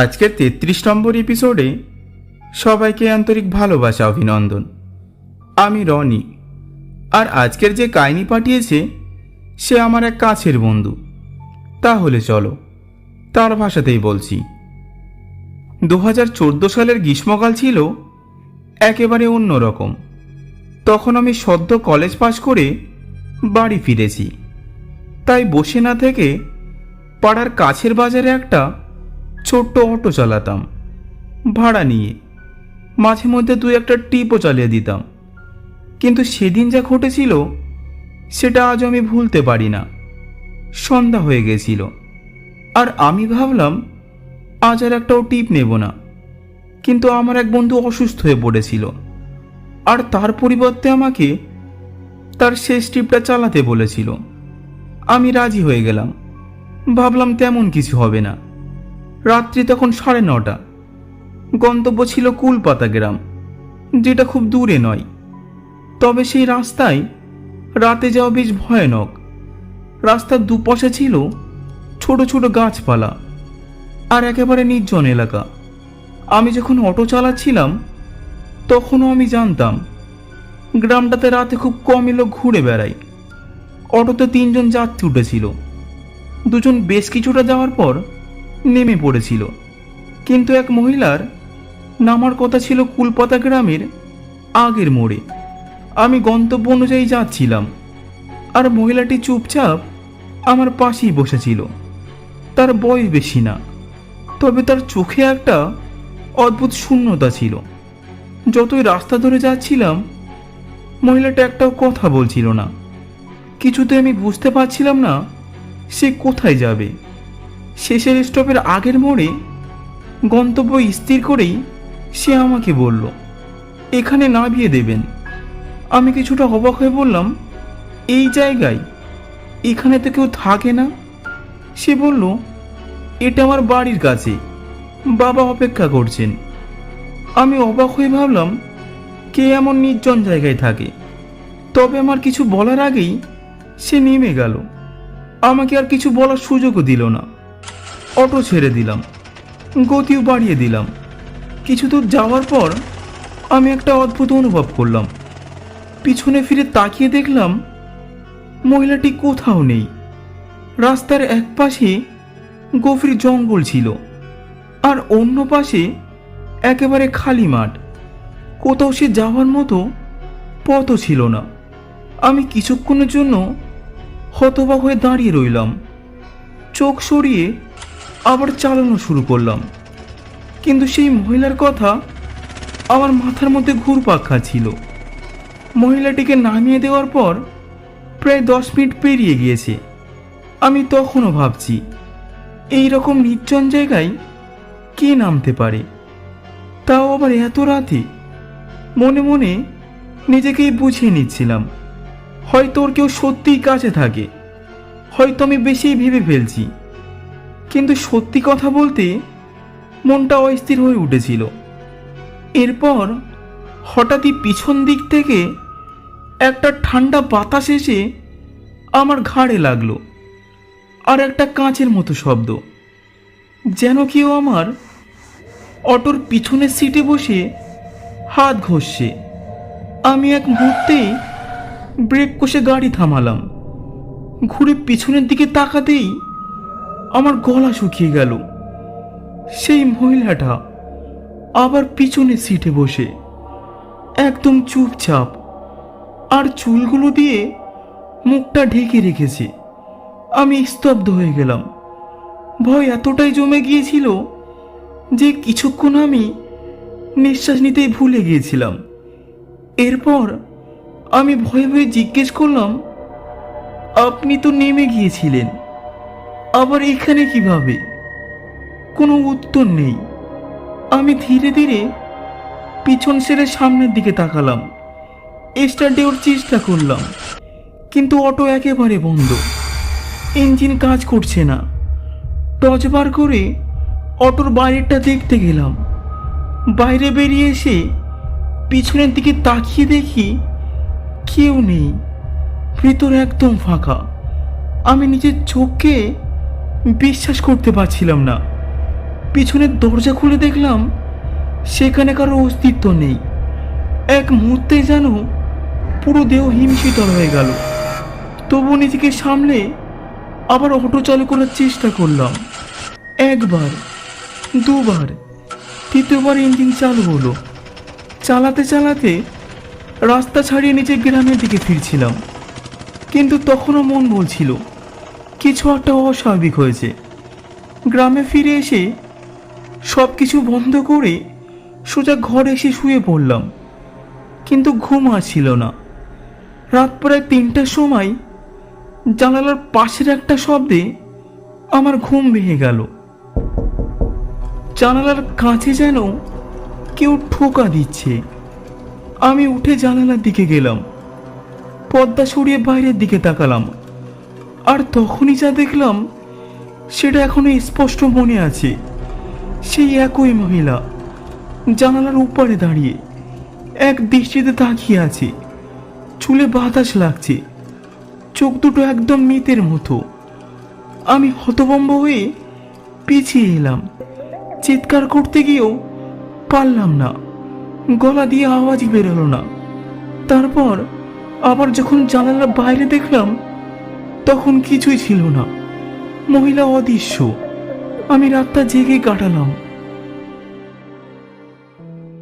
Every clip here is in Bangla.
আজকের তেত্রিশ নম্বর এপিসোডে সবাইকে আন্তরিক ভালোবাসা, অভিনন্দন। আমি রনি। আর আজকের যে কাহিনী পাঠিয়েছে, সে আমার এক কাছের বন্ধু। তাহলে চলো, তার ভাষাতেই বলছি। দু হাজার চোদ্দ সালের গ্রীষ্মকাল ছিল একেবারে অন্যরকম। তখন আমি সদ্য কলেজ পাশ করে বাড়ি ফিরেছি। তাই বসে না থেকে পাড়ার কাছের বাজারে একটা ছোট্ট অটো চালাতাম, ভাড়া নিয়ে। মাঝে মধ্যে দু একটা টিপও চালিয়ে দিতাম। কিন্তু সেদিন যা ঘটেছিল, সেটা আজ আমি ভুলতে পারি না। সন্ধ্যা হয়ে গেছিল। আর আমি ভাবলাম, আজ আর একটাও টিপ নেব না। কিন্তু আমার এক বন্ধু অসুস্থ হয়ে পড়েছিল। আর তার পরিবর্তে আমাকে তার শেষ টিপটা চালাতে বলেছিল। আমি রাজি হয়ে গেলাম। ভাবলাম তেমন কিছু হবে না। রাত্রি তখন সাড়ে নটা। গন্তব্য ছিল কুলপাতা গ্রাম, যেটা খুব দূরে নয়। তবে সেই রাস্তায় রাতে যাওয়া বেশ ভয়ানক। রাস্তার দুপাশে ছিল ছোট ছোট গাছপালা আর একেবারে নির্জন এলাকা। আমি যখন অটো চালাচ্ছিলাম, তখনও আমি জানতাম, গ্রামটাতে রাতে খুব কমই লোক ঘুরে বেড়ায়। অটোতে তিনজন যাত্রী উঠেছিল। দুজন বেশ কিছুটা যাওয়ার পর নেমে পড়েছিল। কিন্তু এক মহিলার নামার কথা ছিল কুলপাতা গ্রামের আগের মোড়ে। আমি গন্তব্য অনুযায়ী যাচ্ছিলাম। আর মহিলাটি চুপচাপ আমার পাশেই বসেছিল। তার বয়স বেশি না, তবে তার চোখে একটা অদ্ভুত শূন্যতা ছিল। যতই রাস্তা ধরে যাচ্ছিলাম, মহিলাটা একটাও কথা বলছিল না। কিছুতে আমি বুঝতে পারছিলাম না সে কোথায় যাবে। শেষের স্টপের আগের মোড়ে গন্তব্য স্থির করেই সে আমাকে বলল, এখানে নামিয়ে দেবেন। আমি কিছুটা অবাক হয়ে বললাম, এই জায়গায়? এখানে তো কেউ থাকে না? সে বলল, এটা আমার বাড়ির কাছে। বাবা অপেক্ষা করছেন। আমি অবাক হয়ে ভাবলাম, কে এমন নির্জন জায়গায় থাকে? তবে আমার কিছু বলার আগেই সে নেমে গেল। আমাকে আর কিছু বলার সুযোগও দিল না। অটো ছেড়ে দিলাম। গতিও বাড়িয়ে দিলাম। কিছু দূর যাওয়ার পর আমি একটা অদ্ভুত অনুভব করলাম। পিছনে ফিরে তাকিয়ে দেখলাম মহিলাটি কোথাও নেই। রাস্তার এক পাশে গভীর জঙ্গল ছিল আর অন্য পাশে একেবারে খালি মাঠ। কোথাও সে যাওয়ার মতো পথও ছিল না। আমি কিছুক্ষণের জন্য হতবাক হয়ে দাঁড়িয়ে রইলাম। চোখ সরিয়ে আবার চালানো শুরু করলাম। কিন্তু সেই মহিলার কথা আমার মাথার মধ্যে ঘুরপাক খাচ্ছিল। মহিলাটিকে নামিয়ে দেওয়ার পর প্রায় দশ মিনিট পেরিয়ে গিয়েছে। আমি তখনও ভাবছি, এই রকম নির্জন জায়গায় কে নামতে পারে? তাও আবার এত রাতে মনে মনে নিজেকেই বুঝিয়ে নিচ্ছিলাম, হয়তো ওর কেউ সত্যিই কাছে থাকে, হয়তো আমি বেশিই ভেবে ফেলছি। কিন্তু সত্যি কথা বলতে মনটা অস্থির হয়ে উঠেছিল। এরপর হঠাৎই পিছন দিক থেকে একটা ঠান্ডা বাতাস এসে আমার ঘাড়ে লাগল আর একটা কাঁচের মতো শব্দ, যেন কেউ আমার অটোর পিছনের সিটে বসে হাত ঘষছে। আমি এক মুহূর্তেই ব্রেক কষে গাড়ি থামালাম। ঘুরে পিছনের দিকে তাকাতেই আমার গলা শুকিয়ে গেল। সেই মহিলাটা আবার পিছনের সিটে বসে একদম চুপচাপ আর চুলগুলো দিয়ে মুখটা ঢেকে রেখেছে। আমি স্তব্ধ হয়ে গেলাম। ভয় এতটাই জমে গিয়েছিল যে কিছুক্ষণ আমি নিঃশ্বাস নিতেই ভুলে গিয়েছিলাম। এরপর আমি ভয়ে ভয়ে জিজ্ঞেস করলাম, আপনি তো নেমে গিয়েছিলেন। আবার এখানে কীভাবে? কোনো উত্তর নেই। আমি ধীরে ধীরে পিছন সেরে সামনের দিকে তাকালাম। স্টার্ট দেওয়ার চেষ্টা করলাম। কিন্তু অটো একেবারে বন্ধ। ইঞ্জিন কাজ করছে না। টর্চ বার করে অটোর বাইরেটা দেখতে গেলাম। বাইরে বেরিয়ে এসে পিছনের দিকে তাকিয়ে দেখি কেউ নেই। ভিতর একদম ফাঁকা। আমি নিজের চোখকে বিশ্বাস করতে পারছিলাম না। পিছনের দরজা খুলে দেখলাম সেখানে কারও অস্তিত্ব নেই। এক মুহূর্তে যেন পুরো দেহ হিমশীতল হয়ে গেল। তবু নিজেকে সামলে আবার অটো চালু করার চেষ্টা করলাম। একবার, দুবার, তৃতীয়বার ইঞ্জিন চালু হলো। চালাতে চালাতে রাস্তা ছাড়িয়ে নিচে গ্রামের দিকে ফিরছিলাম। কিন্তু তখনও মন বলছিল কিছু একটা অস্বাভাবিক হয়েছে। গ্রামে ফিরে এসে সব কিছু বন্ধ করে সোজা ঘরে এসে শুয়ে পড়লাম। কিন্তু ঘুম আসছিল না। রাত প্রায় তিনটার সময় জানালার পাশের একটা শব্দে আমার ঘুম ভেঙে গেল। জানালার কাছে যেন কেউ ঠোকা দিচ্ছে। আমি উঠে জানালার দিকে গেলাম। পর্দা সরিয়ে বাইরের দিকে তাকালাম। আর তখনই যা দেখলাম, সেটা এখনও স্পষ্ট মনে আছে। সেই একই মহিলা জানালার উপরে দাঁড়িয়ে এক দৃষ্টিতে তাকিয়ে আছে। চুলে বাতাস লাগছে। চোখ দুটো একদম মিতের মতো। আমি হতভম্ব হয়ে পিছিয়ে এলাম। চিৎকার করতে গিয়েও পারলাম না। গলা দিয়ে আওয়াজই বেরোলো না। তারপর আবার যখন জানালার বাইরে দেখলাম তখন কিছুই ছিল না। মহিলা অদৃশ্য। আমি রাতটা জেগে কাটালাম।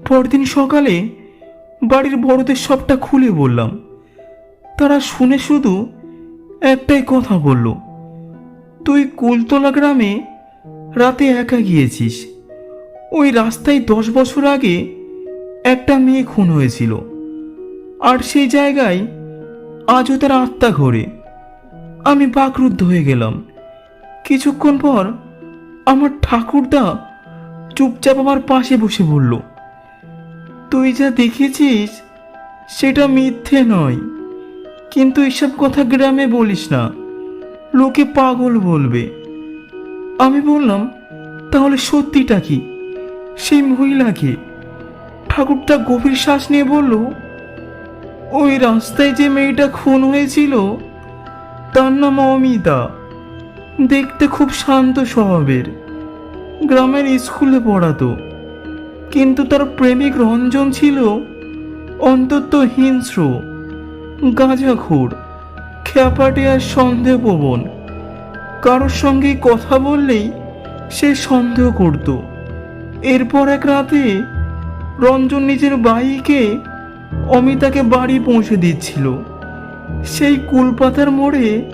পরদিন সকালে বাড়ির বড়দের সবটা খুলে বললাম। তারা শুনে শুধু একটাই কথা বলল, তুই কুলতলা গ্রামে রাতে একা গিয়েছিস। ওই রাস্তায় দশ বছর আগে একটা মেয়ে খুন হয়েছিল। আর সেই জায়গায় আজও তার আত্মা ঘোরে। আমি বাকরুদ্ধ হয়ে গেলাম। কিছুক্ষণ পর আমার ঠাকুরদা চুপচাপ আমার পাশে বসে বলল, তুই যা দেখেছিস সেটা মিথ্যে নয়। কিন্তু এসব কথা গ্রামে বলিস না, লোকে পাগল বলবে। আমি বললাম, তাহলে সত্যিটা কি? সেই মহিলাকে? ঠাকুরটা গভীর শ্বাস নিয়ে বলল, ওই রাস্তায় যে মেয়েটা খুন হয়েছিল তার নাম অমিতা। দেখতে খুব শান্ত স্বভাবের। গ্রামের স্কুলে পড়াতো। কিন্তু তার প্রেমিক রঞ্জন ছিল অন্তত হিংস্র গাঁজাখোর, খ্যাপাটে আর সন্দেহ সন্দেহপ্রবণ কারোর সঙ্গে কথা বললেই সে সন্দেহ করত। এরপর এক রাতে রঞ্জন নিজের বাইকে অমিতাকে বাড়ি পৌঁছে দিচ্ছিল। সেই কুলপাতার মোড়ে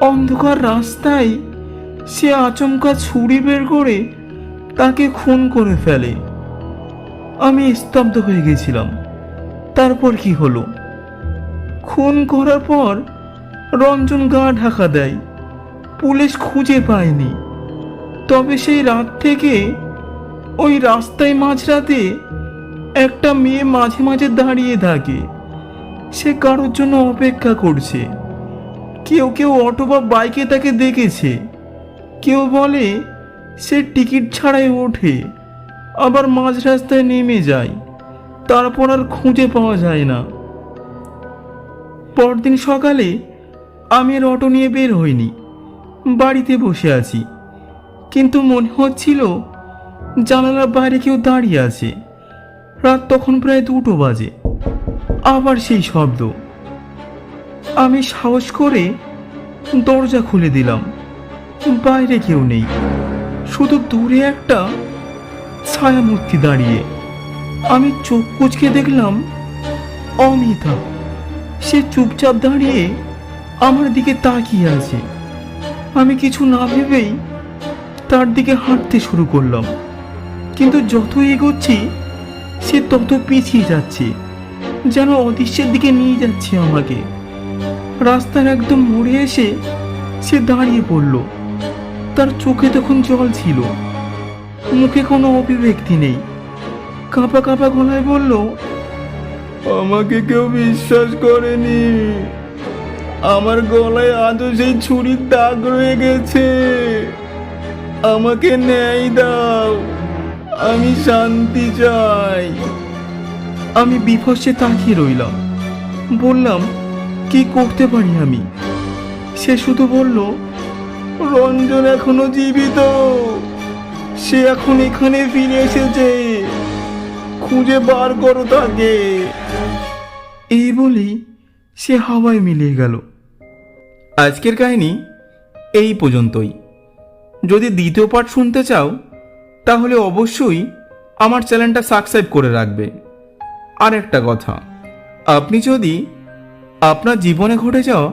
অন্ধকার রাস্তায় সে আচমকা ছুরি বের করে তাকে খুন করে ফেলে। আমি স্তব্ধ হয়ে গেছিলাম। তারপর কি হলো? খুন করার পর রঞ্জন গা ঢাকা দেয়। পুলিশ খুঁজে পায়নি। তবে সেই রাত থেকে ওই রাস্তায় মাঝরাতে একটা মেয়ে মাঝে মাঝে দাঁড়িয়ে থাকে। সে কারোর জন্য অপেক্ষা করছে। কেউ কেউ অটো বা বাইকে তাকে দেখেছে। কেউ বলে, সে টিকিট ছাড়াই ওঠে, আবার মাঝ রাস্তায় নেমে যায়। তারপর আর খুঁজে পাওয়া যায় না। পরদিন সকালে আমি আর অটো নিয়ে বের হইনি। বাড়িতে বসে আছি। কিন্তু মনে হচ্ছিল জানালার বাইরে কেউ দাঁড়িয়ে আছে। রাত তখন প্রায় দুটো বাজে। আবার সেই শব্দ। আমি সাহস করে দরজা খুলে দিলাম। বাইরে কেউ নেই। শুধু দূরে একটা ছায়ামূর্তি দাঁড়িয়ে। আমি চোখ কুচকে দেখলাম অমিতা। সে চুপচাপ দাঁড়িয়ে আমার দিকে তাকিয়ে আছে। আমি কিছু না ভেবেই তার দিকে হাঁটতে শুরু করলাম। কিন্তু যত এগোচ্ছি, সে তত পিছিয়ে যাচ্ছে। যেন অদৃশ্যের দিকে নিয়ে যাচ্ছে আমাকে। রাস্তার একদম মোড়ে এসে সে দাঁড়িয়ে পড়ল। তার চোখে তখন জল ছিল। মুখে কোনো অভিব্যক্তি নেই। কাঁপা কাঁপা গলায় বলল, আমাকে কেউ বিশ্বাস করেনি। আমার গলায় আজও সেই ছুরির দাগ রয়ে গেছে। আমাকে ন্যায় দাও। আমি শান্তি চাই। আমি বিভৎসে তাকিয়ে রইলাম। বললাম, কি করতে পারি আমি? সে শুধু বলল, রঞ্জন এখনও জীবিত। সে এখন এখানে ফিরে এসেছে। খুঁজে বার করো তাকে। এই বলেই সে হাওয়ায় মিলিয়ে গেল। আজকের কাহিনী এই পর্যন্তই। যদি দ্বিতীয় পার্ট শুনতে চাও, তাহলে অবশ্যই আমার চ্যানেলটা সাবস্ক্রাইব করে রাখবে। আর একটা কথা। আপনি যদি আপনার জীবনে ঘটে যাওয়া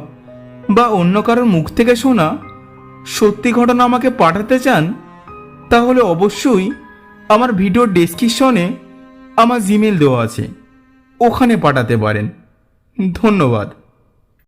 বা অন্য কারোর মুখ থেকে শোনা সত্যি ঘটনা আমাকে পাঠাতে চান, তাহলে অবশ্যই আমার ভিডিওর ডেসক্রিপশনে আমার জিমেল দেওয়া আছে। ওখানে পাঠাতে পারেন। ধন্যবাদ।